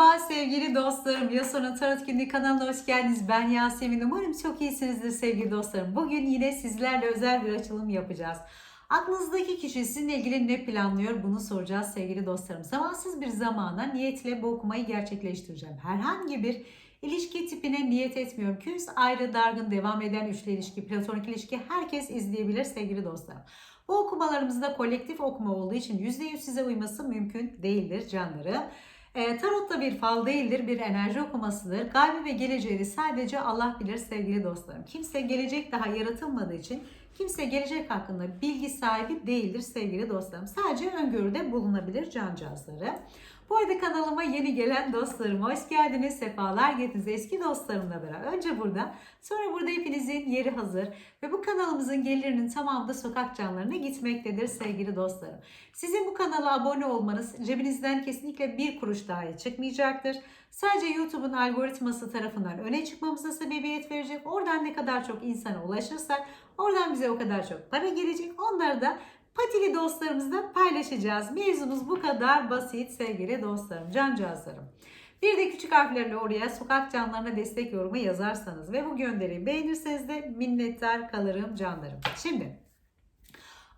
Merhaba sevgili dostlarım. Yason'un Tarot Günlüğü kanalına hoş geldiniz. Ben Yasemin. Umarım çok iyisinizdir sevgili dostlarım. Bugün yine sizlerle özel bir açılım yapacağız. Aklınızdaki kişi sizinle ilgili ne planlıyor bunu soracağız sevgili dostlarım. Zamansız bir zamana niyetle bu okumayı gerçekleştireceğim. Herhangi bir ilişki tipine niyet etmiyorum. Küs, ayrı, dargın, devam eden üçlü ilişki, platonik ilişki herkes izleyebilir sevgili dostlarım. Bu okumalarımızda kolektif okuma olduğu için %100 size uyması mümkün değildir canları. E, tarot da bir fal değildir, bir enerji okumasıdır. Gaybi ve geleceği sadece Allah bilir sevgili dostlarım. Kimse gelecek daha yaratılmadığı için kimse gelecek hakkında bilgi sahibi değildir sevgili dostlarım. Sadece öngörüde bulunabilir cancağızları. Bu arada kanalıma yeni gelen dostlarım hoş geldiniz. Sefalar getirdiniz eski dostlarımla beraber. Önce burada sonra burada hepinizin yeri hazır. Ve bu kanalımızın gelirinin tamamı da sokak canlarına gitmektedir sevgili dostlarım. Sizin bu kanala abone olmanız cebinizden kesinlikle bir kuruş dahi çıkmayacaktır. Sadece YouTube'un algoritması tarafından öne çıkmamıza sebebiyet verecek. Oradan ne kadar çok insana ulaşırsak oradan bize o kadar çok para gelecek. Onları da patili dostlarımızla paylaşacağız. Mevzumuz bu kadar basit sevgili dostlarım, cancağızlarım. Bir de küçük harflerle oraya sokak canlarına destek yorumu yazarsanız ve bu gönderiyi beğenirseniz de minnettar kalırım canlarım. Şimdi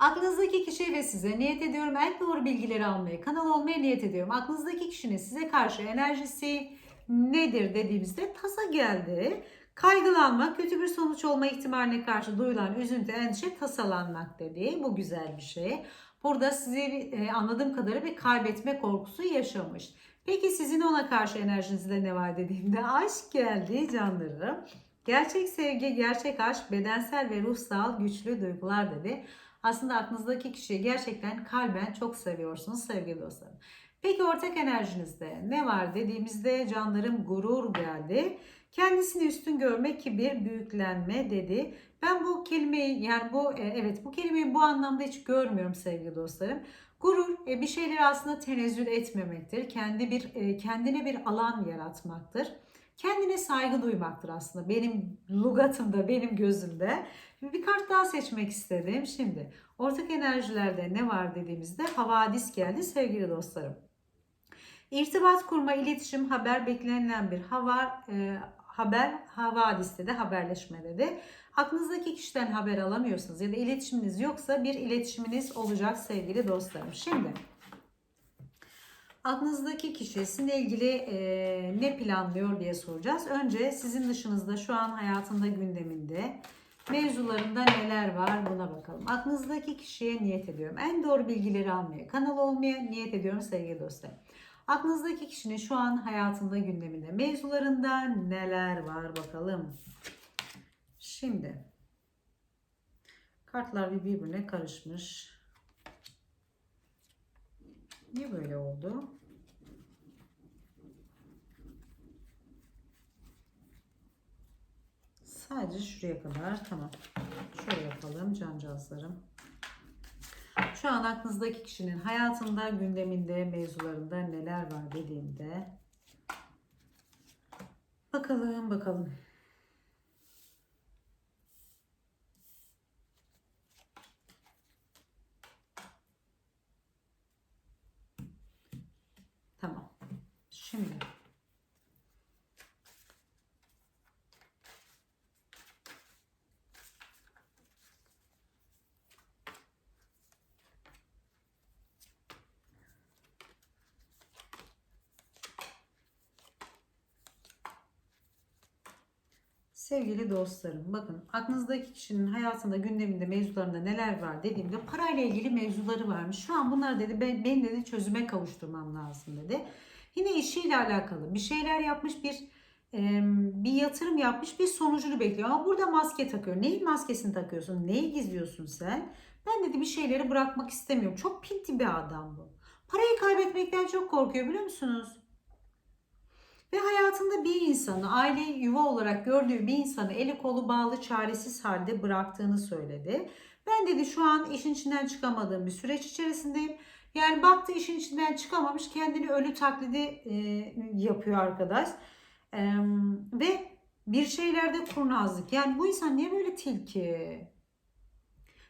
aklınızdaki kişi ve size niyet ediyorum en doğru bilgileri almaya, kanal olmaya niyet ediyorum. Aklınızdaki kişinin size karşı enerjisi nedir dediğimizde tasa geldi. Kaygılanmak, kötü bir sonuç olma ihtimaline karşı duyulan üzüntü, endişe, tasalanmak dediği bu güzel bir şey. Burada sizi e, anladığım kadarıyla bir kaybetme korkusu yaşamış. Peki sizin ona karşı enerjinizde ne var dediğimde aşk geldi canlarım. Gerçek sevgi, gerçek aşk, bedensel ve ruhsal güçlü duygular dedi. Aslında aklınızdaki kişiyi gerçekten kalben çok seviyorsunuz sevgili dostlarım. Peki ortak enerjinizde ne var dediğimizde canlarım gurur geldi. Kendisini üstün görme, kibir, büyüklenme dedi. Ben bu kelimeyi yani bu e, evet bu kelimeyi bu anlamda hiç görmüyorum sevgili dostlarım. Gurur e, bir şeyleri aslında tenezzül etmemektir. Kendi bir e, kendine bir alan yaratmaktır. Kendine saygı duymaktır aslında. Benim lugatımda, benim gözümde. Bir kart daha seçmek istedim. Şimdi ortak enerjilerde ne var dediğimizde havadis geldi sevgili dostlarım. İrtibat kurma, iletişim, haber beklenilen bir hava, e, haber havadiste de haberleşmede de aklınızdaki kişiden haber alamıyorsanız ya da iletişiminiz yoksa bir iletişiminiz olacak sevgili dostlarım. Şimdi aklınızdaki kişi sizinle ilgili e, ne planlıyor diye soracağız. Önce sizin dışınızda şu an hayatında gündeminde mevzularında neler var buna bakalım. Aklınızdaki kişiye niyet ediyorum. En doğru bilgileri almaya, kanal olmaya niyet ediyorum sevgili dostlarım. Aklınızdaki kişinin şu an hayatında gündeminde mevzularında neler var bakalım. Şimdi kartlar bir birbirine karışmış. Niye böyle oldu? Sadece şuraya kadar tamam. Şöyle yapalım cancağızlarım. Şu an aklınızdaki kişinin hayatında, gündeminde, mevzularında neler var dediğimde bakalım bakalım. Tamam. Şimdi Sevgili dostlarım bakın aklınızdaki kişinin hayatında gündeminde mevzularında neler var dediğimde parayla ilgili mevzuları varmış. Şu an bunlar dedi ben, ben dedi çözüme kavuşturmam lazım dedi. Yine işiyle alakalı bir şeyler yapmış bir e, bir yatırım yapmış bir sonucunu bekliyor. Ama burada maske takıyor. Neyin maskesini takıyorsun? Neyi gizliyorsun sen? Ben dedi bir şeyleri bırakmak istemiyorum. Çok pinti bir adam bu. Parayı kaybetmekten çok korkuyor biliyor musunuz? Ve hayatında bir insanı, aile yuva olarak gördüğü bir insanı eli kolu bağlı çaresiz halde bıraktığını söyledi. Ben dedi şu an işin içinden çıkamadığım bir süreç içerisindeyim. Yani baktı işin içinden çıkamamış kendini ölü taklidi e, yapıyor arkadaş. E, ve bir şeylerde kurnazlık. Yani bu insan niye böyle tilki?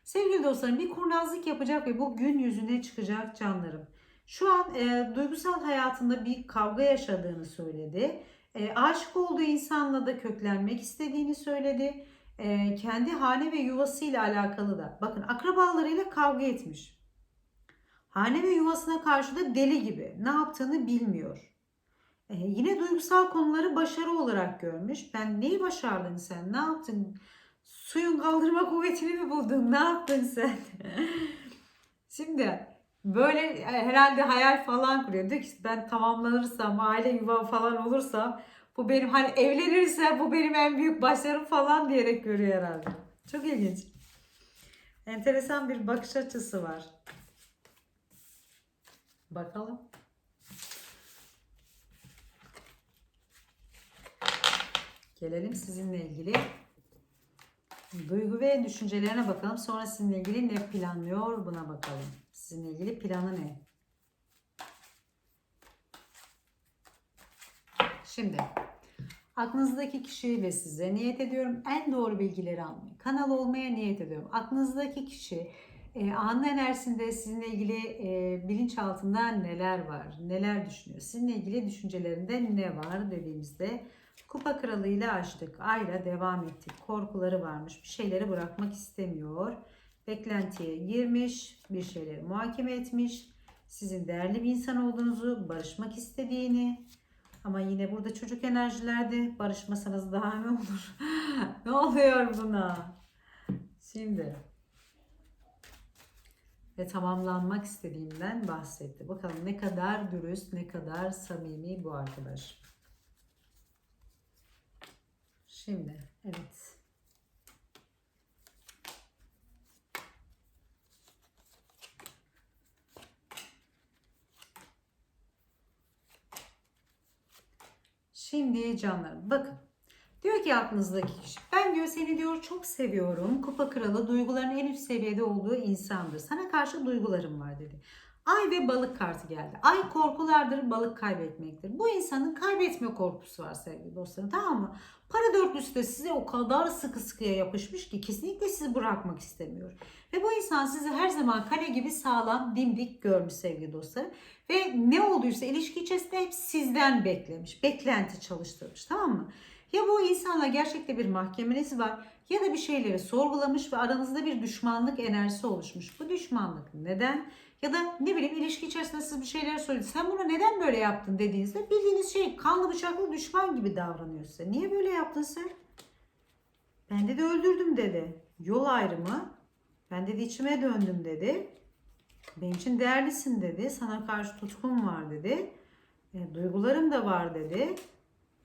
Sevgili dostlarım bir kurnazlık yapacak ve bu gün yüzüne çıkacak canlarım. Şu an e, duygusal hayatında bir kavga yaşadığını söyledi. E, aşık olduğu insanla da köklenmek istediğini söyledi. E, kendi hane ve yuvasıyla alakalı da. Bakın akrabalarıyla kavga etmiş. Hane ve yuvasına karşı da deli gibi. Ne yaptığını bilmiyor. E, yine duygusal konuları başarı olarak görmüş. Ben neyi başardın sen? Ne yaptın? Suyun kaldırma kuvvetini mi buldun? Ne yaptın sen? Şimdi böyle e, herhalde hayal falan kuruyor. Diyor ki ben tamamlanırsam, aile yuva falan olursam bu benim hani evlenirse bu benim en büyük başarım falan diyerek görüyor herhalde. Çok ilginç. Enteresan bir bakış açısı var. Bakalım. Gelelim sizinle ilgili duygu ve düşüncelerine bakalım. Sonra sizinle ilgili ne planlıyor buna bakalım. Sizinle ilgili planı ne? Şimdi aklınızdaki kişi ve size niyet ediyorum en doğru bilgileri almayı. Kanal olmaya niyet ediyorum. Aklınızdaki kişi e, anın enerjisinde sizinle ilgili e, bilinçaltında neler var, neler düşünüyor, sizinle ilgili düşüncelerinde ne var dediğimizde kupa kralıyla açtık, ayla devam ettik, korkuları varmış, bir şeyleri bırakmak istemiyor, beklentiye girmiş, bir şeyleri muhakeme etmiş, sizin değerli bir insan olduğunuzu, barışmak istediğini, ama yine burada çocuk enerjilerde barışmasanız daha mı olur? ne oluyor buna? Şimdi ve tamamlanmak istediğimden bahsetti. Bakalım ne kadar dürüst, ne kadar samimi bu arkadaş. Şimdi evet. Şimdi canlarım bakın. Diyor ki aklınızdaki kişi. Ben diyor seni diyor çok seviyorum. Kupa kralı duyguların en üst seviyede olduğu insandır. Sana karşı duygularım var dedi. Ay ve balık kartı geldi. Ay korkulardır, balık kaybetmektir. Bu insanın kaybetme korkusu var sevgili dostlarım tamam mı? Para dörtlüsü de size o kadar sıkı sıkıya yapışmış ki kesinlikle sizi bırakmak istemiyor. Ve bu insan sizi her zaman kale gibi sağlam, dimdik görmüş sevgili dostlarım. Ve ne olduysa ilişki içerisinde hep sizden beklemiş, beklenti çalıştırmış tamam mı? Ya bu insanla gerçekte bir mahkemeniz var ya da bir şeyleri sorgulamış ve aranızda bir düşmanlık enerjisi oluşmuş. Bu düşmanlık neden? Ya da ne bileyim ilişki içerisinde siz bir şeyler söyledi. Sen bunu neden böyle yaptın dediğinizde bildiğiniz şey kanlı bıçaklı düşman gibi davranıyor size. Niye böyle yaptın sen? Ben dedi öldürdüm dedi. Yol ayrımı. Ben dedi içime döndüm dedi. Benim için değerlisin dedi. Sana karşı tutkum var dedi. E, duygularım da var dedi.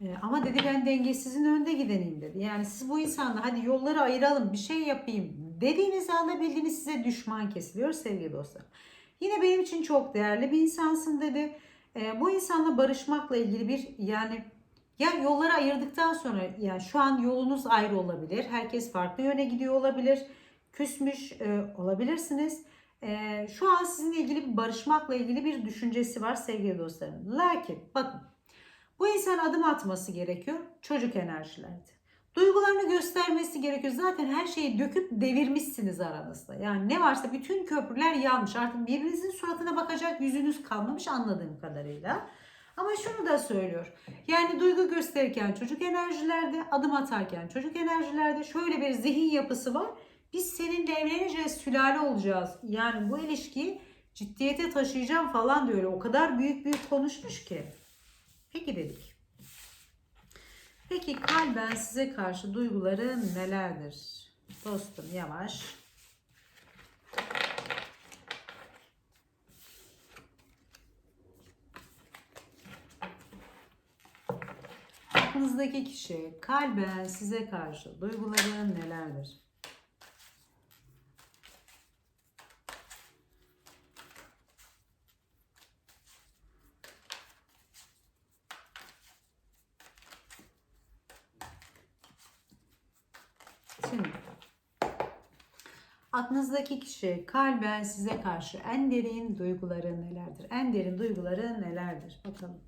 E, ama dedi ben dengesizin önde gideneyim dedi. Yani siz bu insanla hadi yolları ayıralım bir şey yapayım dediğiniz anda bildiğiniz size düşman kesiliyor sevgili dostlar. Yine benim için çok değerli bir insansın dedi. E, bu insanla barışmakla ilgili bir yani ya yolları ayırdıktan sonra yani şu an yolunuz ayrı olabilir. Herkes farklı yöne gidiyor olabilir. Küsmüş e, olabilirsiniz. E, şu an sizinle ilgili bir barışmakla ilgili bir düşüncesi var sevgili dostlarım. Lakin bakın bu insan adım atması gerekiyor. Çocuk enerjilerde. Duygularını göstermesi gerekiyor. Zaten her şeyi döküp devirmişsiniz aranızda. Yani ne varsa bütün köprüler yanmış. Artık birbirinizin suratına bakacak yüzünüz kalmamış anladığım kadarıyla. Ama şunu da söylüyor. Yani duygu gösterirken çocuk enerjilerde, adım atarken çocuk enerjilerde şöyle bir zihin yapısı var. Biz seninle evleneceğiz, sülale olacağız. Yani bu ilişkiyi ciddiyete taşıyacağım falan diyor. O kadar büyük büyük konuşmuş ki. Peki dedik. Peki kalben size karşı duyguları nelerdir? Dostum yavaş. Aklınızdaki kişi kalben size karşı duyguları nelerdir? Şimdi aklınızdaki kişi kalben size karşı en derin duyguları nelerdir? En derin duyguları nelerdir? Bakalım.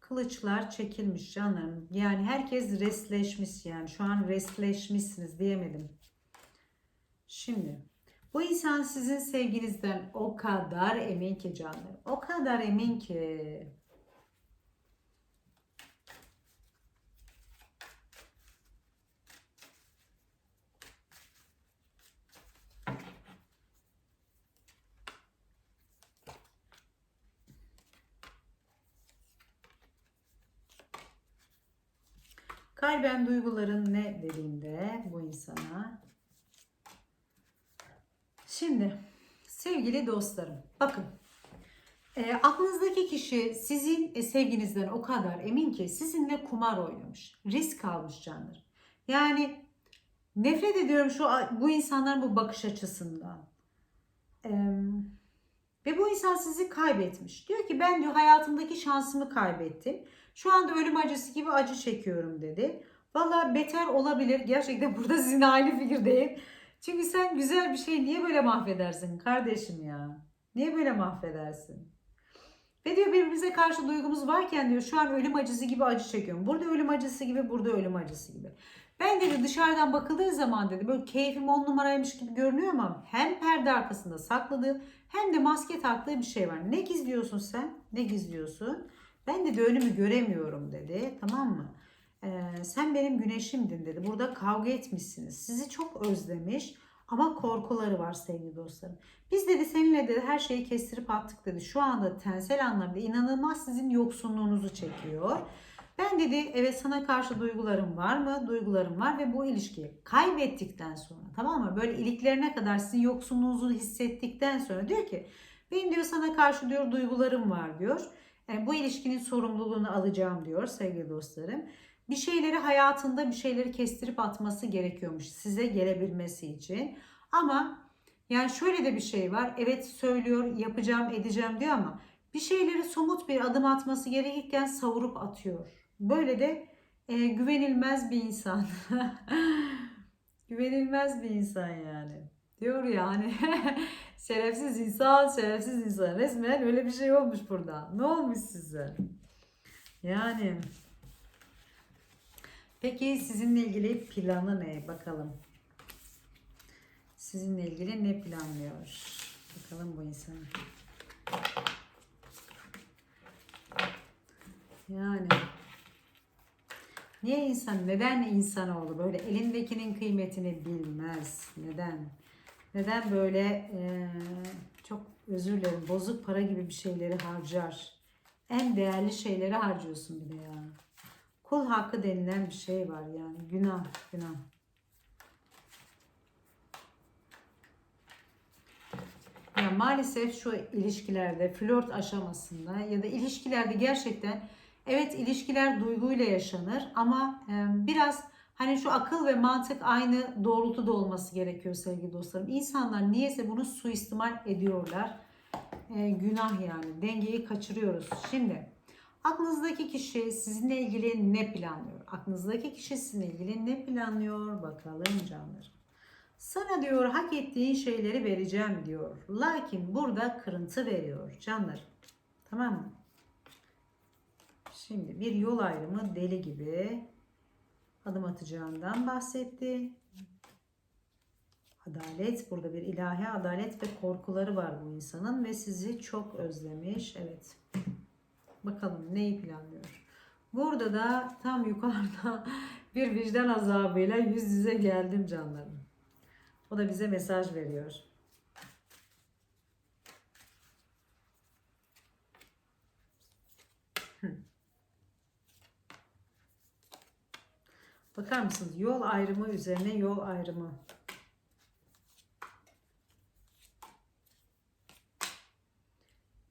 kılıçlar çekilmiş canlarım. Yani herkes restleşmiş yani. Şu an restleşmişsiniz diyemedim. Şimdi bu insan sizin sevginizden o kadar emin ki canlarım. O kadar emin ki. Kalben duyguların ne dediğimde bu insana. Şimdi sevgili dostlarım bakın e, aklınızdaki kişi sizin e, sevginizden o kadar emin ki sizinle kumar oynamış. Risk almış canlar. Yani nefret ediyorum şu bu insanların bu bakış açısından. E, ve bu insan sizi kaybetmiş. Diyor ki ben diyor hayatımdaki şansımı kaybettim. Şu anda ölüm acısı gibi acı çekiyorum dedi. Valla beter olabilir. Gerçekten burada sizin aynı fikirdeyim. Çünkü sen güzel bir şey niye böyle mahvedersin kardeşim ya? Niye böyle mahvedersin? Ve diyor birbirimize karşı duygumuz varken diyor şu an ölüm acısı gibi acı çekiyorum. Burada ölüm acısı gibi, burada ölüm acısı gibi. Ben dedi dışarıdan bakıldığı zaman dedi böyle keyfim on numaraymış gibi görünüyor ama hem perde arkasında sakladığı hem de maske taktığı bir şey var. Ne gizliyorsun sen? Ne gizliyorsun? Ben dedi önümü göremiyorum dedi. Tamam mı? Ee, sen benim güneşimdin dedi. Burada kavga etmişsiniz. Sizi çok özlemiş ama korkuları var sevgili dostlarım. Biz dedi seninle dedi her şeyi kestirip attık dedi. Şu anda tensel anlamda inanılmaz sizin yoksunluğunuzu çekiyor. Ben dedi evet sana karşı duygularım var mı? Duygularım var ve bu ilişkiyi kaybettikten sonra tamam mı? Böyle iliklerine kadar sizin yoksunluğunuzu hissettikten sonra diyor ki benim diyor sana karşı diyor duygularım var diyor. Yani bu ilişkinin sorumluluğunu alacağım diyor sevgili dostlarım. Bir şeyleri hayatında bir şeyleri kestirip atması gerekiyormuş size gelebilmesi için. Ama yani şöyle de bir şey var. Evet söylüyor, yapacağım, edeceğim diyor ama bir şeyleri somut bir adım atması gerekirken savurup atıyor. Böyle de e, güvenilmez bir insan. güvenilmez bir insan yani. Diyor ya hani şerefsiz insan, şerefsiz insan. Resmen öyle bir şey olmuş burada. Ne olmuş size? Yani Peki sizinle ilgili planı ne? Bakalım. Sizinle ilgili ne planlıyor? Bakalım bu insan. Yani niye insan, neden insanoğlu böyle elindekinin kıymetini bilmez? Neden? Neden böyle e, çok özür dilerim bozuk para gibi bir şeyleri harcar? En değerli şeyleri harcıyorsun bir de ya. Kul hakkı denilen bir şey var yani. Günah, günah. Ya maalesef şu ilişkilerde, flört aşamasında ya da ilişkilerde gerçekten evet ilişkiler duyguyla yaşanır ama biraz hani şu akıl ve mantık aynı doğrultuda olması gerekiyor sevgili dostlarım. İnsanlar niyeyse bunu suistimal ediyorlar. E, günah yani. Dengeyi kaçırıyoruz. Şimdi Aklınızdaki kişi sizinle ilgili ne planlıyor? Aklınızdaki kişi sizinle ilgili ne planlıyor? Bakalım canlarım. Sana diyor hak ettiğin şeyleri vereceğim diyor. Lakin burada kırıntı veriyor canlarım. Tamam mı? Şimdi bir yol ayrımı deli gibi adım atacağından bahsetti. Adalet burada bir ilahi adalet ve korkuları var bu insanın ve sizi çok özlemiş. Evet. Bakalım neyi planlıyor. Burada da tam yukarıda bir vicdan azabıyla yüz yüze geldim canlarım. O da bize mesaj veriyor. Bakar mısınız? Yol ayrımı üzerine yol ayrımı.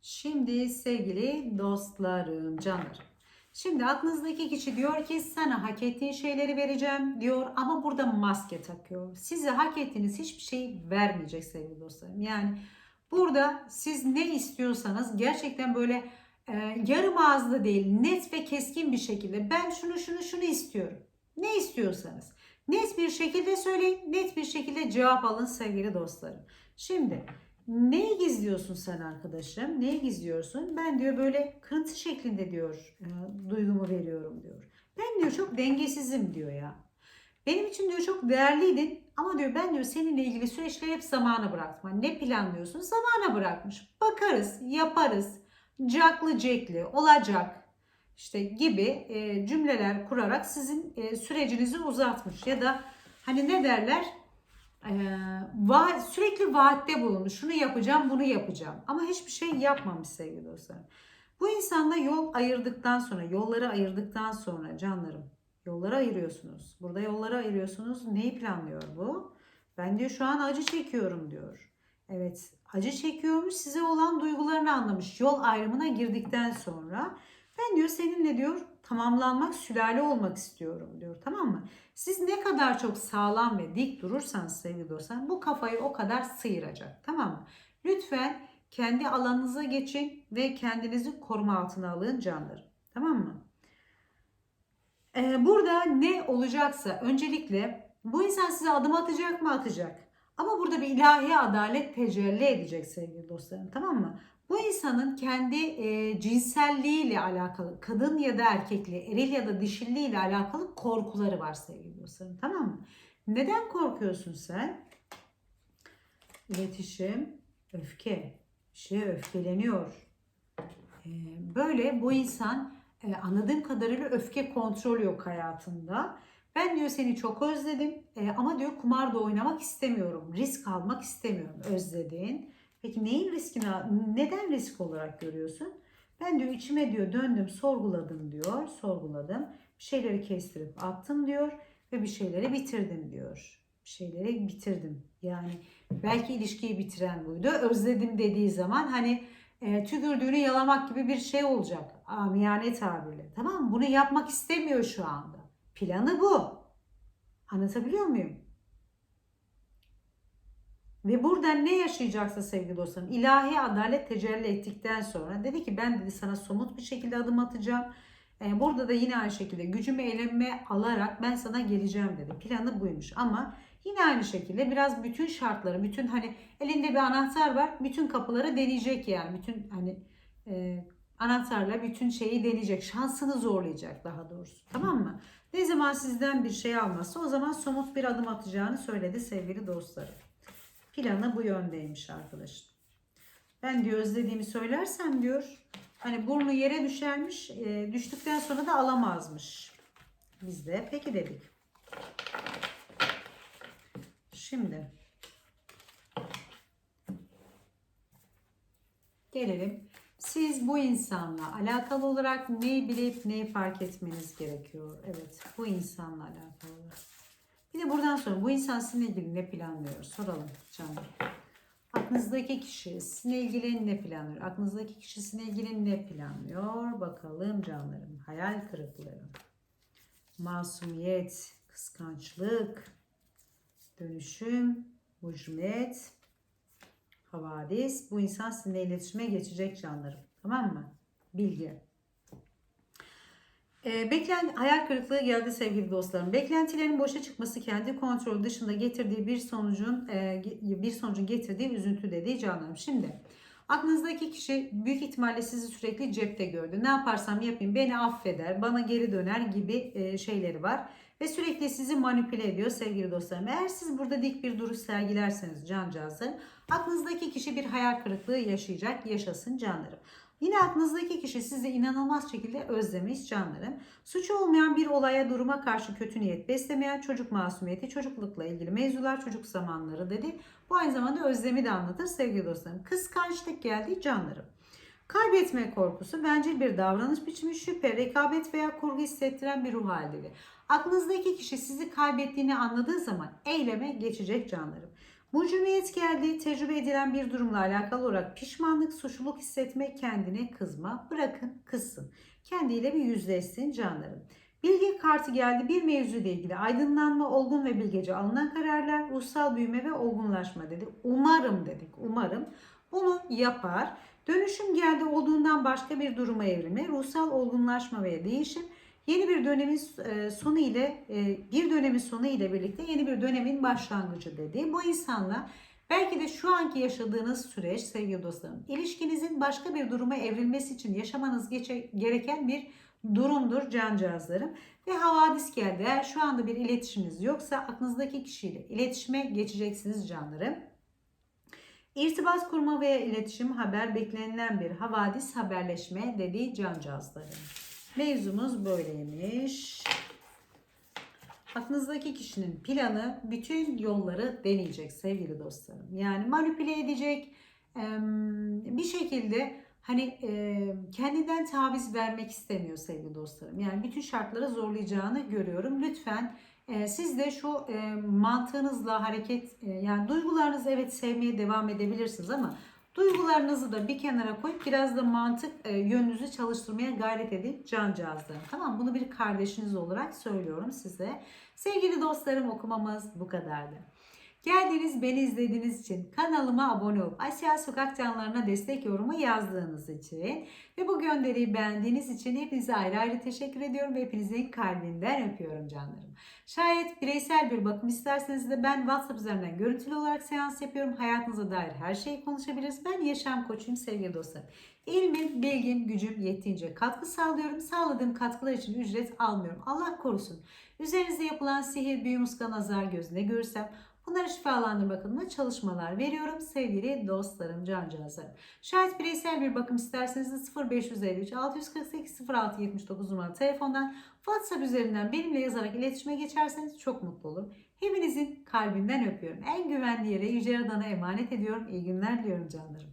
Şimdi sevgili dostlarım, canlarım. Şimdi aklınızdaki kişi diyor ki sana hak ettiğin şeyleri vereceğim diyor ama burada maske takıyor. Size hak ettiğiniz hiçbir şey vermeyecek sevgili dostlarım. Yani burada siz ne istiyorsanız gerçekten böyle e, yarım ağızlı değil net ve keskin bir şekilde ben şunu şunu şunu istiyorum. Ne istiyorsanız net bir şekilde söyleyin net bir şekilde cevap alın sevgili dostlarım. Şimdi Neyi gizliyorsun sen arkadaşım? Neyi gizliyorsun? Ben diyor böyle kırıntı şeklinde diyor e, duygumu veriyorum diyor. Ben diyor çok dengesizim diyor ya. Benim için diyor çok değerliydin ama diyor ben diyor seninle ilgili süreçleri hep zamana bıraktım. Hani ne planlıyorsun? Zamana bırakmış. Bakarız, yaparız. Caklı cekli, olacak işte gibi e, cümleler kurarak sizin e, sürecinizi uzatmış. Ya da hani ne derler? E, va- sürekli vaatte bulunmuş. Şunu yapacağım, bunu yapacağım. Ama hiçbir şey yapmamış sevgili dostlar. Bu insanla yol ayırdıktan sonra, yolları ayırdıktan sonra canlarım, yolları ayırıyorsunuz. Burada yolları ayırıyorsunuz. Neyi planlıyor bu? Ben diyor şu an acı çekiyorum diyor. Evet, acı çekiyormuş, size olan duygularını anlamış. Yol ayrımına girdikten sonra ben diyor seninle diyor tamamlanmak, sülale olmak istiyorum diyor. Tamam mı? Siz ne kadar çok sağlam ve dik durursanız sevgili dostlar bu kafayı o kadar sıyıracak. Tamam mı? Lütfen kendi alanınıza geçin ve kendinizi koruma altına alın canlarım. Tamam mı? Ee, burada ne olacaksa öncelikle bu insan size adım atacak mı atacak. Ama burada bir ilahi adalet tecelli edecek sevgili dostlarım. Tamam mı? Bu insanın kendi e, cinselliğiyle alakalı, kadın ya da erkekli, eril ya da dişilliğiyle alakalı korkuları var sevgili dostlarım. Tamam mı? Neden korkuyorsun sen? İletişim, öfke. Şeye öfkeleniyor. E, böyle bu insan e, anladığım kadarıyla öfke kontrol yok hayatında. Ben diyor seni çok özledim e, ama diyor kumar da oynamak istemiyorum. Risk almak istemiyorum özlediğin. Peki neyin riskini, neden risk olarak görüyorsun? Ben diyor içime diyor döndüm, sorguladım diyor, sorguladım. Bir şeyleri kestirip attım diyor ve bir şeyleri bitirdim diyor. Bir şeyleri bitirdim. Yani belki ilişkiyi bitiren buydu. Özledim dediği zaman hani e, tükürdüğünü yalamak gibi bir şey olacak. Amiyane tabirle. Tamam mı? Bunu yapmak istemiyor şu anda. Planı bu. Anlatabiliyor muyum? Ve burada ne yaşayacaksa sevgili dostlarım ilahi adalet tecelli ettikten sonra dedi ki ben dedi sana somut bir şekilde adım atacağım. Ee, burada da yine aynı şekilde gücümü elime alarak ben sana geleceğim dedi. Planı buymuş ama yine aynı şekilde biraz bütün şartları, bütün hani elinde bir anahtar var. Bütün kapıları deneyecek yani. Bütün hani e, anahtarla bütün şeyi deneyecek. Şansını zorlayacak daha doğrusu. Tamam mı? Ne zaman sizden bir şey almazsa o zaman somut bir adım atacağını söyledi sevgili dostlarım. Planı bu yöndeymiş arkadaşım. Ben diyor özlediğimi söylersem diyor hani burnu yere düşermiş e, düştükten sonra da alamazmış. Biz de peki dedik. Şimdi gelelim. Siz bu insanla alakalı olarak neyi bilip neyi fark etmeniz gerekiyor? Evet bu insanla alakalı. Bir de buradan sonra bu insan sizinle ilgili ne planlıyor? Soralım canım. Aklınızdaki kişi sizinle ilgili ne planlıyor? Aklınızdaki kişi sizinle ilgili ne planlıyor? Bakalım canlarım. Hayal kırıklığı, masumiyet, kıskançlık, dönüşüm, mucmet, havadis. Bu insan sizinle iletişime geçecek canlarım. Tamam mı? Bilgi. E, beklen hayal kırıklığı geldi sevgili dostlarım. Beklentilerin boşa çıkması kendi kontrol dışında getirdiği bir sonucun e, bir sonucun getirdiği üzüntü dediği canlarım. Şimdi aklınızdaki kişi büyük ihtimalle sizi sürekli cepte gördü. Ne yaparsam yapayım beni affeder, bana geri döner gibi e, şeyleri var. Ve sürekli sizi manipüle ediyor sevgili dostlarım. Eğer siz burada dik bir duruş sergilerseniz cancağızım aklınızdaki kişi bir hayal kırıklığı yaşayacak, yaşasın canlarım. Yine aklınızdaki kişi sizi inanılmaz şekilde özlemiş canlarım. Suçu olmayan bir olaya duruma karşı kötü niyet beslemeyen çocuk masumiyeti, çocuklukla ilgili mevzular, çocuk zamanları dedi. Bu aynı zamanda özlemi de anlatır sevgili dostlarım. Kıskançlık geldi canlarım. Kaybetme korkusu, bencil bir davranış biçimi, şüphe, rekabet veya kurgu hissettiren bir ruh halidir. Aklınızdaki kişi sizi kaybettiğini anladığı zaman eyleme geçecek canlarım. Mucumiyet geldi, tecrübe edilen bir durumla alakalı olarak pişmanlık, suçluluk hissetmek, kendine kızma, bırakın kızsın. Kendiyle bir yüzleşsin canlarım. Bilgi kartı geldi. Bir mevzuyla ilgili aydınlanma, olgun ve bilgece alınan kararlar, ruhsal büyüme ve olgunlaşma dedi. Umarım dedik, umarım. Bunu yapar. Dönüşüm geldi olduğundan başka bir duruma evrilme, ruhsal olgunlaşma ve değişim. Yeni bir dönemin e, sonu ile e, bir dönemin sonu ile birlikte yeni bir dönemin başlangıcı dedi. Bu insanla Belki de şu anki yaşadığınız süreç sevgili dostlarım, ilişkinizin başka bir duruma evrilmesi için yaşamanız gereken bir durumdur cancağızlarım. Ve havadis geldi. Eğer şu anda bir iletişiminiz yoksa aklınızdaki kişiyle iletişime geçeceksiniz canlarım. İrtibat kurma veya iletişim haber beklenilen bir havadis haberleşme dediği cancağızlarım. Mevzumuz böyleymiş. Aklınızdaki kişinin planı bütün yolları deneyecek sevgili dostlarım. Yani manipüle edecek bir şekilde hani kendinden taviz vermek istemiyor sevgili dostlarım. Yani bütün şartları zorlayacağını görüyorum. Lütfen e, siz de şu mantığınızla hareket e, yani duygularınızı evet sevmeye devam edebilirsiniz ama Duygularınızı da bir kenara koyup biraz da mantık e, yönünüzü çalıştırmaya gayret edin cancağızlarım. Tamam bunu bir kardeşiniz olarak söylüyorum size. Sevgili dostlarım okumamız bu kadardı. Geldiğiniz, beni izlediğiniz için, kanalıma abone olup Asya Sokak Canlarına destek yorumu yazdığınız için ve bu gönderiyi beğendiğiniz için hepinize ayrı ayrı teşekkür ediyorum ve hepinizin kalbinden öpüyorum canlarım. Şayet bireysel bir bakım isterseniz de ben WhatsApp üzerinden görüntülü olarak seans yapıyorum. Hayatınıza dair her şeyi konuşabiliriz. Ben yaşam koçuyum sevgili dostlarım. İlmim, bilgim, gücüm yettiğince katkı sağlıyorum. Sağladığım katkılar için ücret almıyorum. Allah korusun. Üzerinizde yapılan sihir, büyü, muska, nazar gözüne görürsem Bunları şifalandırmak adına çalışmalar veriyorum sevgili dostlarım, cancağızlarım. Şayet bireysel bir bakım isterseniz de 0553 648 06 79 numaralı telefondan WhatsApp üzerinden benimle yazarak iletişime geçerseniz çok mutlu olurum. Hepinizin kalbinden öpüyorum. En güvenli yere Yüce Yaradan'a emanet ediyorum. İyi günler diliyorum canlarım.